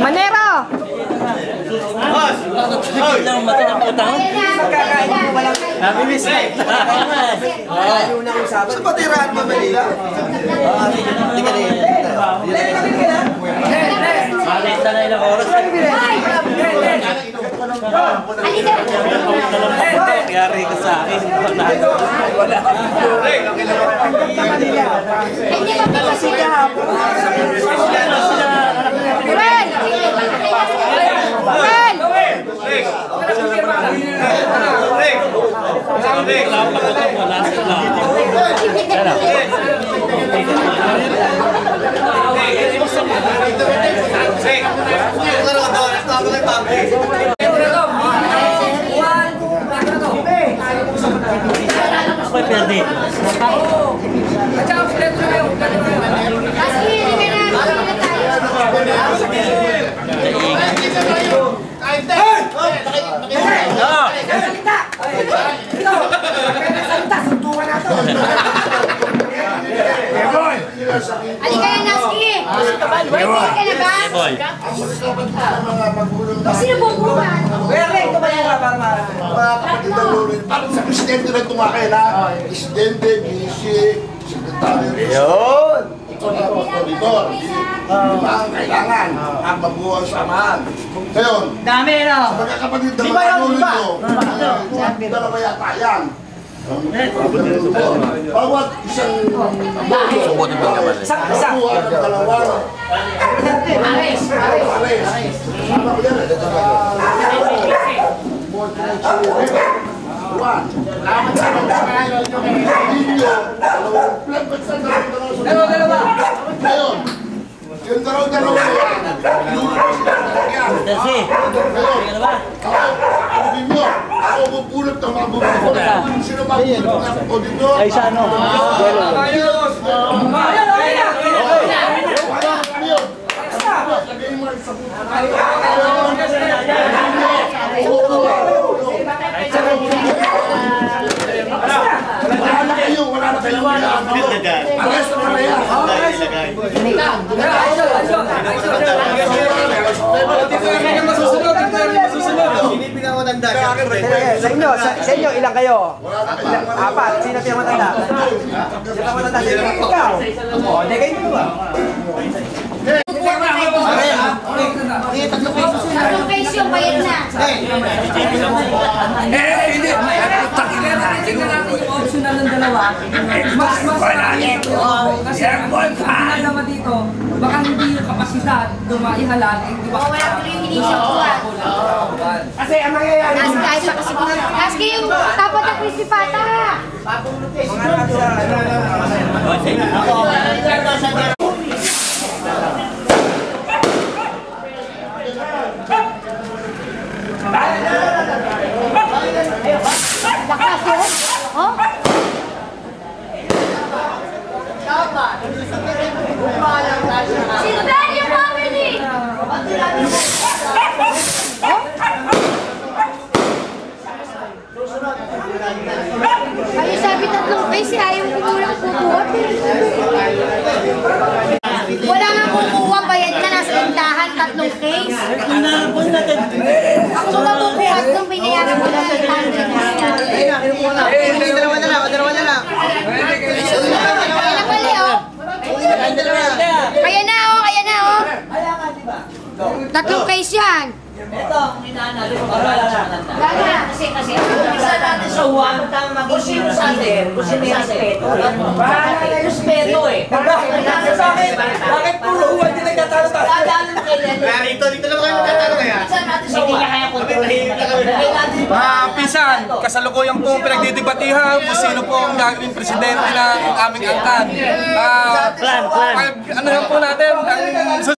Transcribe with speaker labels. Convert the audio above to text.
Speaker 1: Manero!
Speaker 2: Lang mata ng utang. Nabilis na.
Speaker 3: Sa patirahan mo, Manila?
Speaker 2: Hindi ka rin. Malit na na ilang oras. Yari ka sa akin.
Speaker 1: Ini bapak masih dihapus. Ready ka na ba?
Speaker 2: Boy.
Speaker 1: Sino po buwan?
Speaker 4: mga kapatid ng Lulin, parang sa presidente na tumakay na, presidente, vice, sekretary,
Speaker 3: Yun!
Speaker 4: auditor, di ba ang kailangan ang mabuhay samahan. Ngayon,
Speaker 1: Dami, no?
Speaker 4: magkakapatid ng
Speaker 3: Di ba
Speaker 4: mga Lulin
Speaker 3: ba?
Speaker 4: ko, ah, dalawa yata yan. Bawat isang
Speaker 2: Subutin mo naman.
Speaker 4: mabuhay ng dalawa. Pares. Pares. Sama ko yan. More financial One. Ninyo, dalawang plan ba't saan dalawa dalawa sa dalawa? Ngayon, yung dalawa dalawa yung yan.
Speaker 2: Kasi,
Speaker 4: Ngayon,
Speaker 2: ano ba?
Speaker 4: ako, sabi nyo, ako bubulot ng mga bubulot. Sino ba bubulot ng auditor? Ay, sa ano? Na kayo, wala na kayo. Alas na pala yan.
Speaker 3: Sa inyo, sa, sa inyo, ilang kayo? Apat. Sino pinakamatanda? Sino pinakamatanda? Sino Ikaw. O, hindi kayo dalawa.
Speaker 1: Tatlong case yung bayad na.
Speaker 5: Eh, hindi. Takilan natin yung optional ng dalawa. Mas, mas ito. Kasi ang naman dito, baka hindi yung kapasidad dumaihalan, eh, di ba?
Speaker 1: O, wala tuloy yung initial buwan. Naski yung tapat family? Ay, sabi tatlong case, ayaw ko kulang kukuha. Wala nga kukuha, bayad na, nasa tindahan, tatlong case. Ako ba kukuha at nung binayaran ko na 800 na
Speaker 3: eh, dalawa na lang, dalawa na lang.
Speaker 1: Kaya na oh. Kaya na, oh, kaya na, oh. Tatlong case yan. Wala. Kasi, kasi.
Speaker 6: Sa one, kung sino sa atin, kung sino respeto. Yung respeto eh.
Speaker 3: Bakit? Bakit puro huwag din nagtatalo-talo?
Speaker 6: Dadaanan kailan.
Speaker 3: Dito, dito lang kayo nagtatalo kaya.
Speaker 6: Isa natin sa. Hindi niya kaya kontrolin.
Speaker 5: Mga pisan, kasalukuyan po pinagdidibatihan kung sino po ang gagawing presidente ng aming angkan. Ah,
Speaker 2: Plan, plan.
Speaker 5: ano po natin, ang